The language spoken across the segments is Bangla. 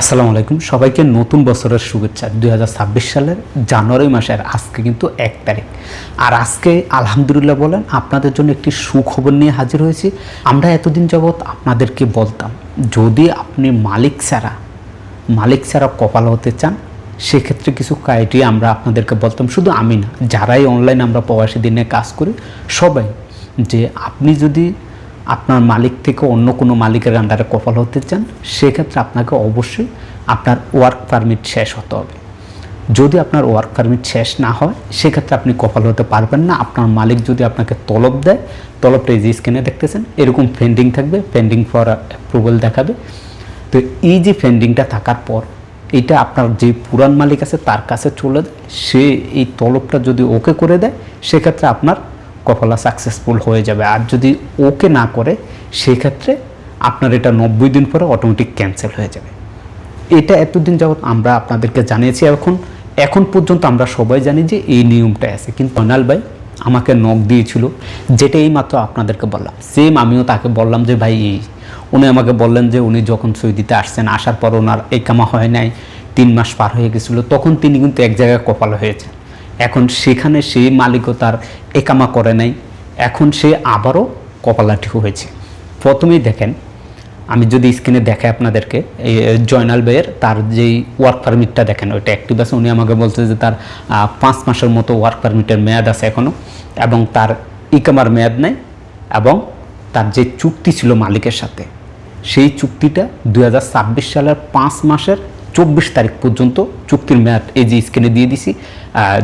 আসসালামু আলাইকুম। সবাইকে নতুন বছরের শুভেচ্ছা। দু হাজার ছাব্বিশ সালের জানুয়ারি মাসের আজকে কিন্তু এক তারিখ। আর আজকে আলহামদুলিল্লাহ বলেন, আপনাদের জন্য একটি সুখবর নিয়ে হাজির হয়েছি। আমরা এতদিন যাবৎ আপনাদেরকে বলতাম, যদি আপনি মালিক ছাড়া মালিক ছাড়া কপাল হতে চান, সেক্ষেত্রে কিছু ক্রাইটেরিয়া আমরা আপনাদেরকে বলতাম। শুধু আমি না, যারাই অনলাইন আমরা প্রবাসী দিনে কাজ করি, সবাই যে আপনি যদি আপনার মালিক থেকে অন্য কোনো মালিকের আন্ডারে কপাল হতে চান, সেক্ষেত্রে আপনাকে অবশ্যই আপনার ওয়ার্ক পারমিট শেষ হতে হবে। যদি আপনার ওয়ার্ক পারমিট শেষ না হয়, সেক্ষেত্রে আপনি কপাল হতে পারবেন না। আপনার মালিক যদি আপনাকে তলব দেয়, তলবটা এই যে স্ক্রিনে দেখতেছেন, এরকম পেন্ডিং থাকবে পেন্ডিং ফর অ্যাপ্রুভাল দেখাবে। তো এই যে পেন্ডিংটা থাকার পর, এটা আপনার যে পুরান মালিক আছে, তার কাছে চলে যায়। সে এই তলবটা যদি ওকে করে দেয়, সেক্ষেত্রে আপনার কপালা সাকসেসফুল হয়ে যাবে। আর যদি ওকে না করে, সেক্ষেত্রে আপনার এটা নব্বই দিন পরে অটোমেটিক ক্যান্সেল হয়ে যাবে। এটা এতদিন যাবৎ আমরা আপনাদেরকে জানিয়েছি, এখন এখন পর্যন্ত আমরা সবাই জানি যে এই নিয়মটা আছে। কিন্তু অনাল ভাই আমাকে নখ দিয়েছিল, যেটা এই মাত্র আপনাদেরকে বললাম। সেম আমিও তাকে বললাম যে, ভাই, এই উনি আমাকে বললেন যে, উনি যখন সৌদিতে আসছেন, আসার পর ওনার এই কামা হয় নাই, তিন মাস পার হয়ে গেছিল। তখন তিনি কিন্তু এক জায়গায় কপাল হয়েছেন। এখন সেখানে সেই মালিকও তার একামা করে নাই। এখন সে আবারও কপালাটি হয়েছে। প্রথমেই দেখেন, আমি যদি স্ক্রিনে দেখাই আপনাদেরকে, এই জয়নাল বেয়ের তার যেই ওয়ার্ক পারমিটটা দেখেন, ওইটা অ্যাক্টিভ আছে। উনি আমাকে বলছে যে তার পাঁচ মাসের মতো ওয়ার্ক পারমিটের মেয়াদ আছে এখনও এবং তার ইকামার মেয়াদ নেই এবং তার যে চুক্তি ছিল মালিকের সাথে, সেই চুক্তিটা দু হাজার ছাব্বিশ সালের পাঁচ মাসের চব্বিশ তারিখ পর্যন্ত চুক্তির মেয়াদ এই যে স্ক্রিনে দিয়ে দিছি।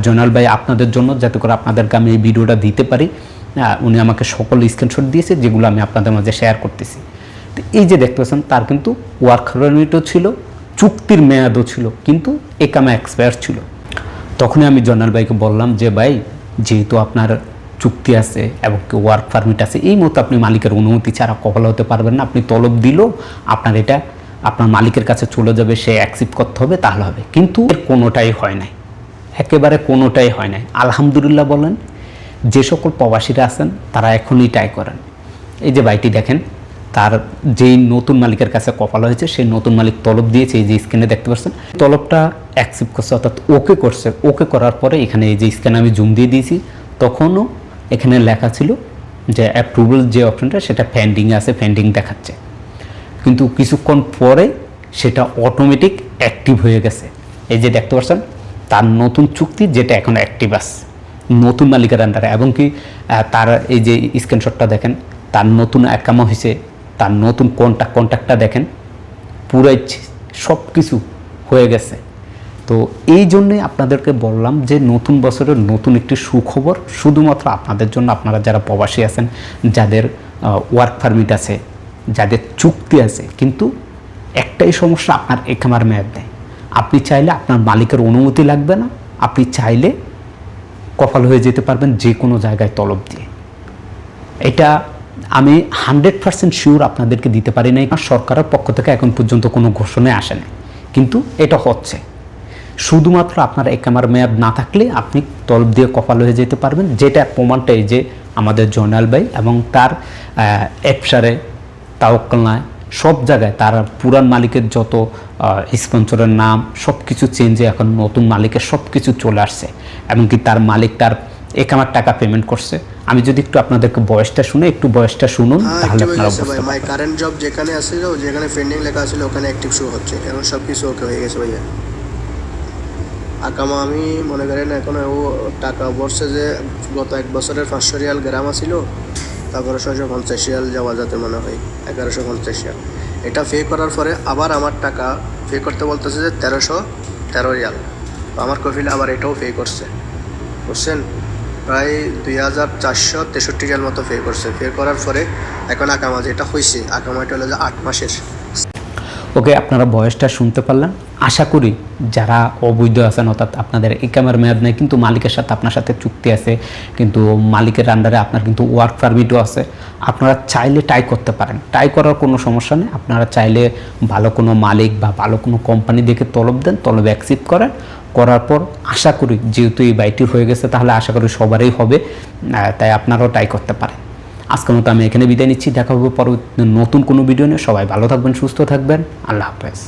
জয়নাল ভাই, আপনাদের জন্য যাতে করে আপনাদেরকে আমি এই ভিডিওটা দিতে পারি। উনি আমাকে সকল স্ক্রিনশট দিয়েছে, যেগুলো আমি আপনাদের মাঝে শেয়ার করতেছি। তো এই যে দেখতে পাচ্ছেন, তার কিন্তু ওয়ার্ক পারমিটও ছিল, চুক্তির মেয়াদও ছিল, কিন্তু একামা এক্সপায়ার ছিল। তখনই আমি জয়নাল ভাইকে বললাম যে, ভাই, যেহেতু আপনার চুক্তি আছে এবং ওয়ার্ক পারমিট আছে, এই মতো আপনি মালিকের অনুমতি ছাড়া কপাল হতে পারবেন না। আপনি তলব দিলেও আপনার এটা আপনার মালিকের কাছে চলে যাবে, সে অ্যাকসেপ্ট করতে হবে, তাহলে হবে। কিন্তু এর কোনোটাই হয় নাই। একেবারে কোনোটাই হয় নাই। আলহামদুলিল্লাহ বলেন, যে সকল প্রবাসীরা আছেন, তারা এখনই ট্রাই করেন। এই যে বাইটি দেখেন, তার যেই নতুন মালিকের কাছে কপাল হয়েছে, সেই নতুন মালিক তলব দিয়েছে, এই যে স্ক্রিনে দেখতে পাচ্ছেন। তলবটা অ্যাকসেপ্ট করছে, অর্থাৎ ওকে করছে। ওকে করার পরে এখানে এই যে স্ক্যানে আমি জুম দিয়ে দিয়েছি, তখনও এখানে লেখা ছিল যে অ্যাপ্রুভাল যে অপশনটা সেটা পেন্ডিং আছে পেন্ডিং দেখাচ্ছে। কিন্তু কিছুক্ষণ পরে সেটা অটোমেটিক অ্যাক্টিভ হয়ে গেছে। এই যে দেখতে পাচ্ছেন, তার নতুন চুক্তি যেটা এখন অ্যাক্টিভ আছে, নতুন মালিকের আন্ডারে। এবং কি তার এই যে স্ক্রিনশটটা দেখেন, তার নতুন অ্যাকামা হয়েছে, তার নতুন কন্ট্যাক্ট কন্ট্যাক্টটা দেখেন, পুরাই সব কিছু হয়ে গেছে। তো এই জন্যই আপনাদেরকে বললাম যে নতুন বছরের নতুন একটি সুখবর, শুধুমাত্র আপনাদের জন্য, আপনারা যারা প্রবাসী আছেন, যাদের ওয়ার্ক পারমিট আছে যাদের চুক্তি আছে, কিন্তু একটাই সমস্যা আপনার একামার মেয়াদ নেই। আপনি চাইলে আপনার মালিকের অনুমতি লাগবে না, আপনি চাইলে কপাল হয়ে যেতে পারবেন যে কোনো জায়গায় তলব দিয়ে। এটা আমি হান্ড্রেড পার্সেন্ট শিওর আপনাদেরকে দিতে পারি নাই সরকারের পক্ষ থেকে এখন পর্যন্ত কোনো ঘোষণায় আসেনি। কিন্তু এটা হচ্ছে। শুধুমাত্র আপনার একামার মেয়াদ না থাকলে আপনি তলব দিয়ে কপাল হয়ে যেতে পারবেন। যেটা প্রমাণটা এই যে আমাদের জয়নাল ভাই এবং তার অ্যাপসারে তাওকলনায় সব জায়গায় তার পুরান মালিকের যত স্পন্সরের নাম সব কিছু চেঞ্জে এখন নতুন মালিকের সব কিছু চলে আসছে। এমনকি তার মালিক তার একামার টাকা পেমেন্ট করছে। আমি যদি একটু আপনাদেরকে বয়সটা শুনে একটু বয়সটা শুনুন হ্যাঁ তাহলে আপনারা বুঝতে মাই পারবেন। কারেন্ট জব যেখানে আছিল যেখানে পেন্ডিং লেখা ছিল ওখানে অ্যাক্টিভ শো হচ্ছে। এখন সব কিছু ওকে হয়ে গেছে ভাইয়া। আকামা আমি মনে করেন এখন ও টাকা বলছে যে গত এক বছরের পাঁচশো রিয়াল গ্রাম ছিল তারপরে ছয়শো পঞ্চাশ রিয়াল যাওয়া যাতে মনে হয়, এগারোশো পঞ্চাশ রিয়াল এটা পে করার পরে আবার আমার টাকা পে করতে বলতেছে যে তেরোশো তেরো রিয়াল। আমার কফিলে আবার এটাও পে করছে। বুঝছেন? প্রায় দুই হাজার চারশো তেষট্টি রিয়াল মতো পে করছে। পে করার পরে এখন আকামা যেটা হয়েছে আকামা এটা হলো যে আট মাসের। ওকে, আপনারা বয়সটা শুনতে পারলেন। আশা করি যারা অবৈধ আছেন, অর্থাৎ আপনাদের একামের মেয়াদ নেই, কিন্তু মালিকের সাথে আপনার সাথে চুক্তি আছে, কিন্তু মালিকের আন্ডারে আপনার কিন্তু ওয়ার্ক পারমিটও আছে। আপনারা চাইলে টাই করতে পারেন। টাই করার কোনো সমস্যা নেই। আপনারা চাইলে ভালো কোনো মালিক বা ভালো কোনো কোম্পানি দেখে তলব দেন, তলব অ্যাকসেপ্ট করেন। করার পর আশা করি, যেহেতু এই বাইটি হয়ে গেছে, তাহলে আশা করি সবারই হবে। তাই আপনারাও টাই করতে পারেন। আজকের মতো আমি এখানে বিদায় নিচ্ছি। দেখা হবে পরবর্তী নতুন কোনো ভিডিও নিয়ে। সবাই ভালো থাকবেন, সুস্থ থাকবেন। আল্লাহ হাফেজ।